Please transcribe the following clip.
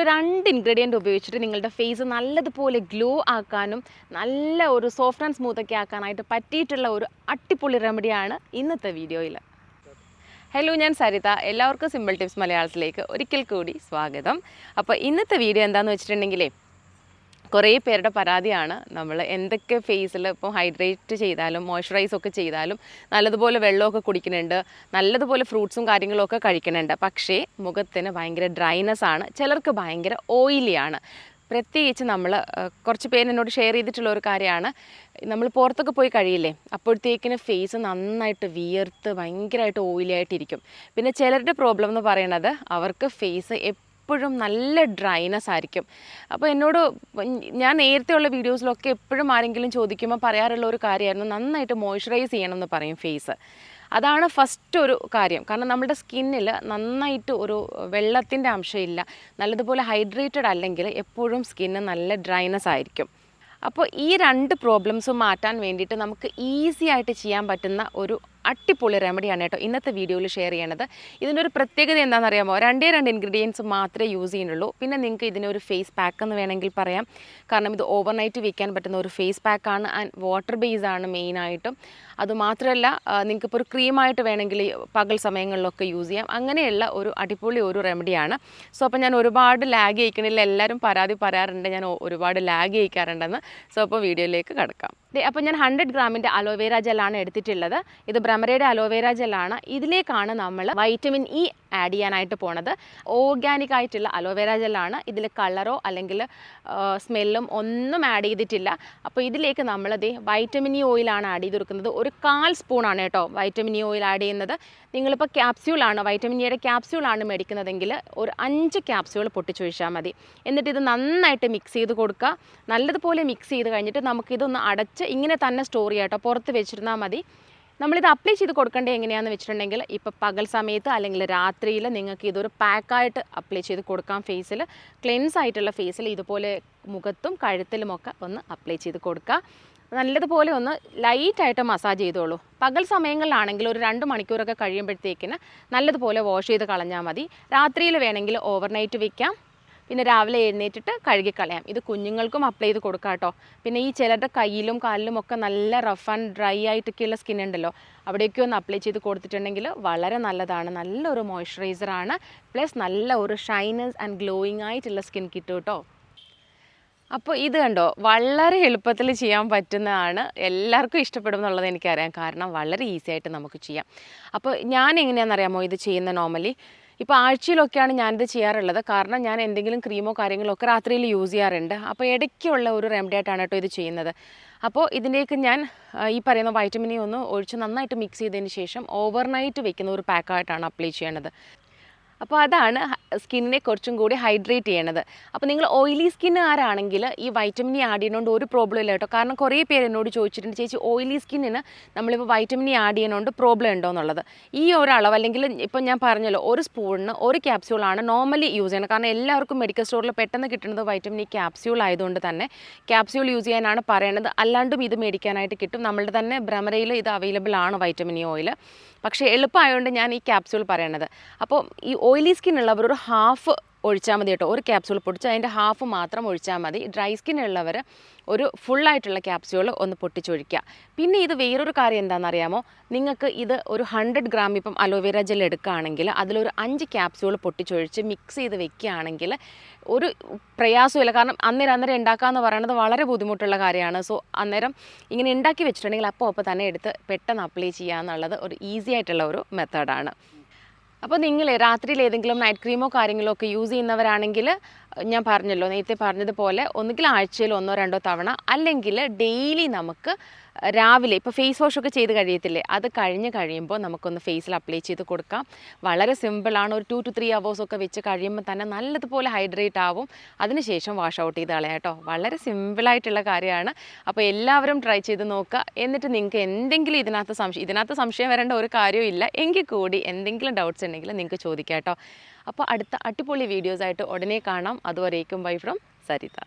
ഒരു രണ്ട് ഇൻഗ്രീഡിയന്റ് ഉപയോഗിച്ചിട്ട് നിങ്ങളുടെ ഫേസ് നല്ലതുപോലെ ഗ്ലോ ആക്കാനും നല്ല ഒരു സോഫ്റ്റ് ആൻഡ് സ്മൂത്ത് ഒക്കെ ആക്കാനായിട്ട് പറ്റിയിട്ടുള്ള ഒരു അട്ടിപ്പൊളി റെമഡിയാണ് ഇന്നത്തെ വീഡിയോയിൽ. ഹലോ ഞാൻ സരിത. എല്ലാവർക്കും സിമ്പിൾ ടിപ്സ് മലയാളത്തിലേക്ക് ഒരിക്കൽ കൂടി സ്വാഗതം. അപ്പോൾ ഇന്നത്തെ വീഡിയോ എന്താണെന്ന് വെച്ചിട്ടുണ്ടെങ്കിലേ കുറേ പേരുടെ പരാതിയാണ്. നമ്മൾ എന്തൊക്കെ ഫേസിൽ ഇപ്പോൾ ഹൈഡ്രേറ്റ് ചെയ്താലും മോയ്സ്ചറൈസ് ഒക്കെ ചെയ്താലും നല്ലതുപോലെ വെള്ളമൊക്കെ കുടിക്കുന്നുണ്ട്. നല്ലതുപോലെ ഫ്രൂട്ട്സും കാര്യങ്ങളൊക്കെ കഴിക്കുന്നുണ്ട്. പക്ഷേ മുഖത്തിന് ഭയങ്കര ഡ്രൈനെസ് ആണ്. ചിലർക്ക് ഭയങ്കര ഓയിലിയാണ് പ്രത്യേകിച്ച് നമ്മൾ കുറച്ച് പേര് എന്നോട് ഷെയർ ചെയ്തിട്ടുള്ള ഒരു കാര്യമാണ്. നമ്മൾ പുറത്തൊക്കെ പോയി കഴിയില്ലേ? അപ്പോഴത്തേക്കിന് ഫേസ് നന്നായിട്ട് വിയർത്ത് ഭയങ്കരമായിട്ട് ഓയിലി ആയിട്ടിരിക്കും. പിന്നെ ചിലരുടെ പ്രോബ്ലം എന്ന് പറയുന്നത് അവർക്ക് ഫേസ് എപ്പോഴും നല്ല ഡ്രൈനെസ് ആയിരിക്കും. അപ്പോൾ എന്നോട് ഞാൻ നേരത്തെയുള്ള വീഡിയോസിലൊക്കെ എപ്പോഴും ആരെങ്കിലും ചോദിക്കുമ്പോൾ പറയാറുള്ള ഒരു കാര്യമായിരുന്നു നന്നായിട്ട് മോയ്സ്ചറൈസ് ചെയ്യണം എന്ന് പറയും ഫേസ് അതാണ് ഫസ്റ്റ് ഒരു കാര്യം. കാരണം നമ്മുടെ സ്കിന്നിൽ നന്നായിട്ട് ഒരു വെള്ളത്തിന്റെ അംശമില്ല. നല്ലതുപോലെ ഹൈഡ്രേറ്റഡ് അല്ലെങ്കിൽ എപ്പോഴും സ്കിന്ന് നല്ല ഡ്രൈനെസ് ആയിരിക്കും. അപ്പോൾ ഈ രണ്ട് പ്രോബ്ലംസും മാറ്റാൻ വേണ്ടിയിട്ട് നമുക്ക് ഈസി ആയിട്ട് ചെയ്യാൻ പറ്റുന്ന ഒരു അട്ടിപ്പൊളി റെമഡിയാണ് കേട്ടോ ഇന്നത്തെ വീഡിയോയിൽ ഷെയർ ചെയ്യണത്. ഇതിനൊരു പ്രത്യേകത എന്താണെന്ന് അറിയാമോ രണ്ടേ രണ്ട് ഇൻഗ്രീഡിയൻസ് മാത്രമേ യൂസ് ചെയ്യുന്നുള്ളൂ. പിന്നെ നിങ്ങൾക്ക് ഇതിനൊരു ഫേസ് പാക്ക് എന്ന് വേണമെങ്കിൽ പറയാം. കാരണം ഇത് ഓവർനൈറ്റ് വയ്ക്കാൻ പറ്റുന്ന ഒരു ഫേസ് പാക്കാണ് ആൻഡ് വാട്ടർ ബേസ് ആണ് മെയിനായിട്ടും അതുമാത്രമല്ല നിങ്ങൾക്കിപ്പോൾ ഒരു ക്രീമായിട്ട് വേണമെങ്കിൽ പകൽ സമയങ്ങളിലൊക്കെ യൂസ് ചെയ്യാം. അങ്ങനെയുള്ള ഒരു അടിപൊളി ഒരു റെമഡിയാണ്. സോ അപ്പോൾ ഞാൻ ഒരുപാട് ലാഗ് ചെയ്യിക്കണില്ല എല്ലാവരും പരാതി പറയാറുണ്ട്. ഞാൻ ഒരുപാട് ലാഗ് ചെയ്യിക്കാറുണ്ടെന്ന് സോ അപ്പോൾ വീഡിയോയിലേക്ക് കിടക്കാം. അപ്പോൾ ഞാൻ ഹൺഡ്രഡ് ഗ്രാമിന്റെ അലോവേര ജെല്ലാണ് എടുത്തിട്ടുള്ളത്. ഇത് ബ്രഹ്മരയുടെ അലോവേര ജെല്ലാണ്. ഇതിലേക്കാണ് നമ്മൾ വൈറ്റമിൻ ഇ ആഡ് ചെയ്യാനായിട്ട് പോണത്. ഓർഗാനിക് ആയിട്ടുള്ള അലോവേര ജെല്ലാണ്. ഇതിൽ കളറോ അല്ലെങ്കിൽ സ്മെല്ലും ഒന്നും ആഡ് ചെയ്തിട്ടില്ല. അപ്പോൾ ഇതിലേക്ക് നമ്മളത് വൈറ്റമിൻ ഇ ഓയിലാണ് ആഡ് ചെയ്ത് കൊടുക്കുന്നത്. ഒരു കാൽ സ്പൂണാണ് കേട്ടോ വൈറ്റമിൻ ഇ ഓയിൽ ആഡ് ചെയ്യുന്നത്. നിങ്ങളിപ്പോൾ ക്യാപ്സ്യൂളാണ് വൈറ്റമിൻ ഇയുടെ ക്യാപ്സ്യൂളാണ് മേടിക്കുന്നതെങ്കിൽ ഒരു അഞ്ച് ക്യാപ്സ്യൂൾ പൊട്ടിച്ചൊഴിച്ചാൽ മതി. എന്നിട്ട് ഇത് നന്നായിട്ട് മിക്സ് ചെയ്ത് കൊടുക്കുക. നല്ലതുപോലെ മിക്സ് ചെയ്ത് കഴിഞ്ഞിട്ട് നമുക്കിതൊന്ന് അടച്ച് ഇങ്ങനെ തന്നെ സ്റ്റോർ ചെയ്യാം കേട്ടോ. പുറത്ത് വെച്ചിരുന്നാൽ മതി. നമ്മളിത് അപ്ലൈ ചെയ്ത് കൊടുക്കേണ്ടത് എങ്ങനെയാണെന്ന് വെച്ചിട്ടുണ്ടെങ്കിൽ ഇപ്പോൾ പകൽ സമയത്ത് അല്ലെങ്കിൽ രാത്രിയിൽ നിങ്ങൾക്ക് ഇതൊരു പാക്കായിട്ട് അപ്ലൈ ചെയ്ത് കൊടുക്കാം. ഫേസിൽ ക്ലെൻസ് ആയിട്ടുള്ള ഫേസിൽ ഇതുപോലെ മുഖത്തും കഴുത്തിലുമൊക്കെ ഒന്ന് അപ്ലൈ ചെയ്ത് കൊടുക്കുക. നല്ലതുപോലെ ഒന്ന് ലൈറ്റായിട്ട് മസാജ് ചെയ്തോളൂ. പകൽ സമയങ്ങളിലാണെങ്കിൽ ഒരു രണ്ട് മണിക്കൂറൊക്കെ കഴിയുമ്പോഴത്തേക്കിന് നല്ലതുപോലെ വാഷ് ചെയ്ത് കളഞ്ഞാൽ മതി. രാത്രിയിൽ വേണമെങ്കിൽ ഓവർനൈറ്റ് വെക്കാം. പിന്നെ രാവിലെ എഴുന്നേറ്റിട്ട് കഴുകിക്കളയാം ഇത് കുഞ്ഞുങ്ങൾക്കും അപ്ലൈ ചെയ്ത് കൊടുക്കാം കേട്ടോ. പിന്നെ ഈ ചിലരുടെ കയ്യിലും കാലിലും ഒക്കെ നല്ല റഫ് ആൻഡ് ഡ്രൈ ആയിട്ടൊക്കെയുള്ള സ്കിൻ ഉണ്ടല്ലോ. അവിടെയൊക്കെ ഒന്ന് അപ്ലൈ ചെയ്ത് കൊടുത്തിട്ടുണ്ടെങ്കിൽ വളരെ നല്ലതാണ്. നല്ലൊരു മോയ്സ്ചറൈസറാണ് പ്ലസ് നല്ല ഒരു ഷൈനസ് ആൻഡ് ഗ്ലോയിങ് ആയിട്ടുള്ള സ്കിൻ കിട്ടും കേട്ടോ. അപ്പോൾ ഇത് കണ്ടോ? വളരെ എളുപ്പത്തിൽ ചെയ്യാൻ പറ്റുന്നതാണ്. എല്ലാവർക്കും ഇഷ്ടപ്പെടും എന്നുള്ളത് എനിക്കറിയാം. കാരണം വളരെ ഈസി ആയിട്ട് നമുക്ക് ചെയ്യാം. അപ്പോൾ ഞാൻ എങ്ങനെയാണെന്ന് അറിയാമോ ഇത് ചെയ്യുന്ന നോർമലി ഇപ്പോൾ ആഴ്ചയിലൊക്കെയാണ് ഞാനിത് ചെയ്യാറുള്ളത്. കാരണം ഞാൻ എന്തെങ്കിലും ക്രീമോ കാര്യങ്ങളോ ഒക്കെ രാത്രിയിൽ യൂസ് ചെയ്യാറുണ്ട്. അപ്പോൾ ഇടയ്ക്കുള്ള ഒരു റെമഡി ആയിട്ടാണ് കേട്ടോ ഇത് ചെയ്യുന്നത്. അപ്പോൾ ഇതിന്റെയൊക്കെ ഞാൻ ഈ പറയുന്ന വൈറ്റമിനെ ഒന്ന് ഒഴിച്ച് നന്നായിട്ട് മിക്സ് ചെയ്തതിന് ശേഷം ഓവർനൈറ്റ് വെക്കുന്ന ഒരു പാക്കായിട്ടാണ് അപ്ലൈ ചെയ്യേണ്ടത് അപ്പോൾ അതാണ് സ്കിന്നിനെ കുറച്ചും കൂടി ഹൈഡ്രേറ്റ് ചെയ്യണത്. അപ്പോൾ നിങ്ങൾ ഓയിലി സ്കിന്നുകാരാണെങ്കിൽ ഈ വൈറ്റമിൻ ഇ ആഡ് ചെയ്യുന്നതുകൊണ്ട് ഒരു പ്രോബ്ലം ഇല്ല കേട്ടോ. കാരണം കുറേ പേര് എന്നോട് ചോദിച്ചിട്ടുണ്ട് ചേച്ചി ഓയിലി സ്കിന്നിന് നമ്മളിപ്പോൾ വൈറ്റമിൻ ഇ ആഡ് ചെയ്യുന്നതുകൊണ്ട് പ്രോബ്ലം ഉണ്ടോ എന്നുള്ളത്? ഈ ഒരളവ് അല്ലെങ്കിൽ ഇപ്പം ഞാൻ പറഞ്ഞല്ലോ ഒരു സ്പൂണിന് ഒരു ക്യാപ്സ്യൂളാണ് നോർമലി യൂസ് ചെയ്യുന്നത്. കാരണം എല്ലാവർക്കും മെഡിക്കൽ സ്റ്റോറിൽ പെട്ടെന്ന് കിട്ടുന്നത് വൈറ്റമിൻ ഇ ക്യാപ്സ്യൂൾ ആയതുകൊണ്ട് തന്നെ ക്യാപ്സ്യൂൾ യൂസ് ചെയ്യാനാണ് പറയണത്. അല്ലാണ്ടും ഇത് മേടിക്കാനായിട്ട് കിട്ടും. നമ്മളുടെ തന്നെ ഭ്രമരയിൽ ഇത് അവൈലബിൾ ആണ് വൈറ്റമിൻ ഇ ഓയിൽ പക്ഷേ എളുപ്പമായതുകൊണ്ട് ഞാൻ ഈ ക്യാപ്സ്യൂൾ പറയണത്. അപ്പോൾ ഈ ഓയിലി സ്കിൻ ഉള്ളവർ ഒരു ഹാഫ് ഒഴിച്ചാൽ മതി കേട്ടോ. ഒരു ക്യാപ്സ്യൂൾ പൊടിച്ച് അതിന്റെ ഹാഫ് മാത്രം ഒഴിച്ചാൽ മതി. ഡ്രൈ സ്കിൻ ഉള്ളവർ ഒരു ഫുള്ളായിട്ടുള്ള ക്യാപ്സ്യൂൾ ഒന്ന് പൊട്ടിച്ചൊഴിക്കുക പിന്നെ ഇത് വേറൊരു കാര്യം എന്താണെന്നറിയാമോ നിങ്ങൾക്ക് ഇത് ഒരു ഹൺഡ്രഡ് ഗ്രാം ഇപ്പം അലോവേര ജെൽ എടുക്കുകയാണെങ്കിൽ അതിലൊരു അഞ്ച് ക്യാപ്സ്യൂൾ പൊട്ടിച്ചൊഴിച്ച് മിക്സ് ചെയ്ത് വെക്കുകയാണെങ്കിൽ ഒരു പ്രയാസമില്ല കാരണം അന്നേരം അന്നേരം ഉണ്ടാക്കുക എന്ന് പറയുന്നത് വളരെ ബുദ്ധിമുട്ടുള്ള കാര്യമാണ്. സോ അന്നേരം ഇങ്ങനെ ഉണ്ടാക്കി വെച്ചിട്ടുണ്ടെങ്കിൽ അപ്പോൾ അപ്പോൾ തന്നെ എടുത്ത് പെട്ടെന്ന് അപ്ലൈ ചെയ്യുക എന്നുള്ളത് ഒരു ഈസി ആയിട്ടുള്ള ഒരു മെത്തേഡാണ് അപ്പോൾ നിങ്ങൾ രാത്രിയിൽ ഏതെങ്കിലും നൈറ്റ് ക്രീമോ കാര്യങ്ങളോ ഒക്കെ യൂസ് ചെയ്യുന്നവരാണെങ്കിൽ ഞാൻ പറഞ്ഞല്ലോ നേരത്തെ പറഞ്ഞതുപോലെ ഒന്നുകിൽ ആഴ്ചയിൽ ഒന്നോ രണ്ടോ തവണ അല്ലെങ്കിൽ ഡെയിലി നമുക്ക് രാവിലെ ഇപ്പോൾ ഫേസ് വാഷ് ഒക്കെ ചെയ്ത് കഴിയത്തില്ലേ? അത് കഴിഞ്ഞ് കഴിയുമ്പോൾ നമുക്കൊന്ന് ഫേസിൽ അപ്ലൈ ചെയ്ത് കൊടുക്കാം. വളരെ സിമ്പിളാണ് ഒരു ടു ടു ത്രീ അവേഴ്സ് ഒക്കെ വെച്ച് കഴിയുമ്പോൾ തന്നെ നല്ലതുപോലെ ഹൈഡ്രേറ്റ് ആവും. അതിനുശേഷം വാഷ് ഔട്ട് ചെയ്ത് കളയാം കേട്ടോ. വളരെ സിമ്പിളായിട്ടുള്ള കാര്യമാണ്. അപ്പോൾ എല്ലാവരും ട്രൈ ചെയ്ത് നോക്കുക. എന്നിട്ട് നിങ്ങൾക്ക് എന്തെങ്കിലും ഇതിനകത്ത് സംശയം ഇതിനകത്ത് സംശയം വരേണ്ട ഒരു കാര്യവും ഇല്ല. എങ്കിൽ കൂടി എന്തെങ്കിലും ഡൗട്ട്സ് ഉണ്ടെങ്കിൽ നിങ്ങൾക്ക് ചോദിക്കാം കേട്ടോ. അപ്പോൾ അടുത്ത അടിപൊളി വീഡിയോസായിട്ട് ഉടനെ കാണാം. അതുവരേക്കും ബൈ ഫ്രം സരിത.